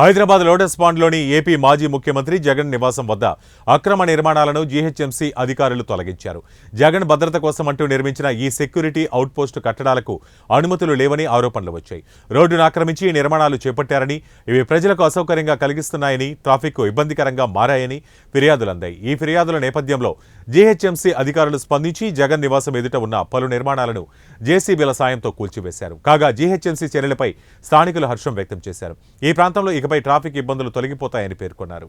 Hyderabad lotus పాండ్లోని AP మాజీ ముఖ్యమంత్రి జగన్ నివాసం వద్ద అక్రమ నిర్మాణాలను జీహెచ్ఎంసీ అధికారులు తొలగించారు. జగన్ భద్రత కోసం అంటూ నిర్మించిన ఈ సెక్యూరిటీ అవుట్పోస్టు కట్టడాలకు అనుమతులు లేవని ఆరోపణలు వచ్చాయి. రోడ్డును ఆక్రమించి ఈ నిర్మాణాలు చేపట్టారని ఇవి ప్రజలకు అసౌకర్యంగా కలిగిస్తున్నాయని ట్రాఫిక్ ఇబ్బందికరంగా మారాయని ఫిర్యాదులు అందాయి. ఈ ఫిర్యాదుల నేపథ్యంలో జీహెచ్ఎంసీ అధికారులు స్పందించి జగన్ నివాసం ఎదుట ఉన్న పలు నిర్మాణాలను జేసీబీల సాయంతో కూల్చివేశారు. కాగా జీహెచ్ఎంసీ చర్యలపై స్థానికులు హర్షం వ్యక్తం చేశారు. ఈ ప్రాంతంలో ఇకపై ట్రాఫిక్ ఇబ్బందులు తొలగిపోతాయని పేర్కొన్నారు.